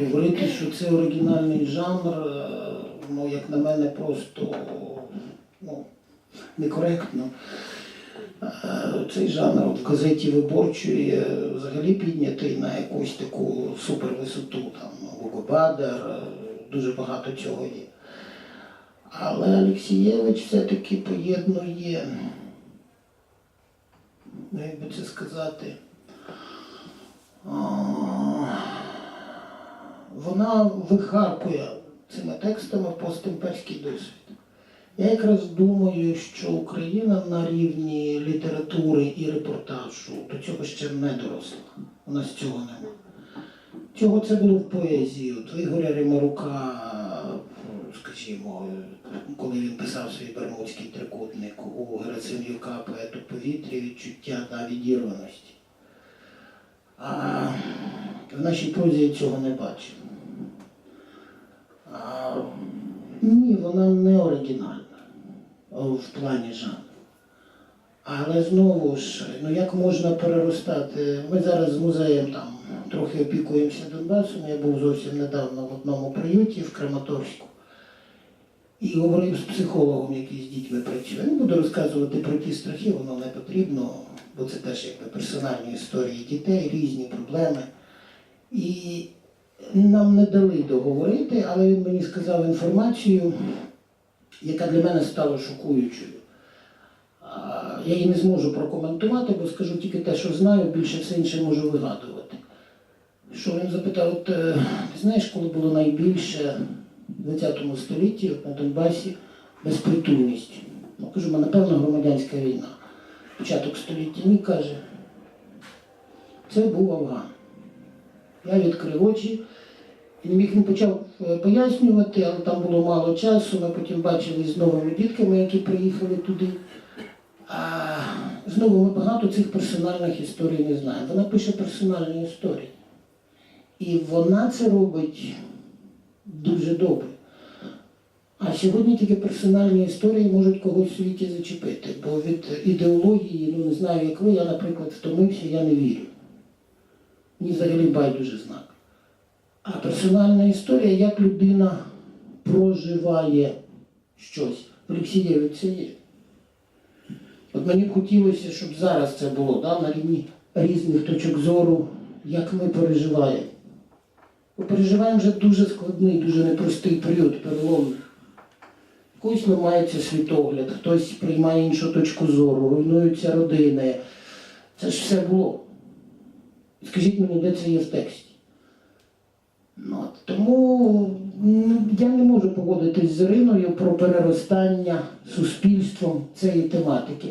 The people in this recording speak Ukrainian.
говорити, що це оригінальний жанр, е, ну, як на мене, просто ну, некоректно. Е, Цей жанр в газеті виборчої е, взагалі піднятий на якусь таку супервисоту. Там Лукобадер, е, дуже багато цього є. Але Олексієвич все-таки поєднує, ну як би це сказати, вона вихаркує цими текстами постімперський досвід. Я якраз думаю, що Україна на рівні літератури і репортажу до цього ще не доросла. У нас цього нема. Чого це було в поезії? От Ігоря Римарука, скажімо, коли він писав свій Бермудський трикутник у Герасим'юка поету повітря відчуття та відірваності. В нашій прозі цього не бачив. А, ні, вона не оригінальна в плані жанру. Але знову ж, ну як можна переростати? Ми зараз з музеєм там трохи опікуємося Донбасом. Я був зовсім недавно в одному приюті в Краматорську і говорив з психологом, який з дітьми працює. Не буду розказувати про ті страхи, воно не потрібно, бо це теж якби персональні історії дітей, різні проблеми. І нам не дали договорити, але він мені сказав інформацію, яка для мене стала шокуючою. Я її не зможу прокоментувати, бо скажу тільки те, що знаю, більше все інше можу вигадувати. Що він запитав, от, е, знаєш, коли було найбільше в ХХ столітті на Донбасі безпритульність? Ну, кажу, «Ма, напевно, громадянська війна. Початок століття ні каже. Це був Афган. Я відкрив очі. Він почав е, пояснювати, але там було мало часу. Ми потім бачили з новими дітками, які приїхали туди. А знову ми багато цих персональних історій не знаємо. Вона пише персональні історії. І вона це робить дуже добре. А сьогодні тільки персональні історії можуть когось в світі зачепити, бо від ідеології, ну не знаю, як ви, я, наприклад, втомився, я не вірю. Мені взагалі байдуже знак. А персональна історія, як людина проживає щось. В Олексієві це є. От мені б хотілося, щоб зараз це було да, на рівні різних точок зору, як ми переживаємо. Ми переживаємо вже дуже складний, дуже непростий період переломний. Когось ламається світогляд, хтось приймає іншу точку зору, руйнуються родини. Це ж все було. Скажіть мені, де це є в тексті? Ну, тому я не можу погодитись з Іриною про переростання суспільством цієї тематики.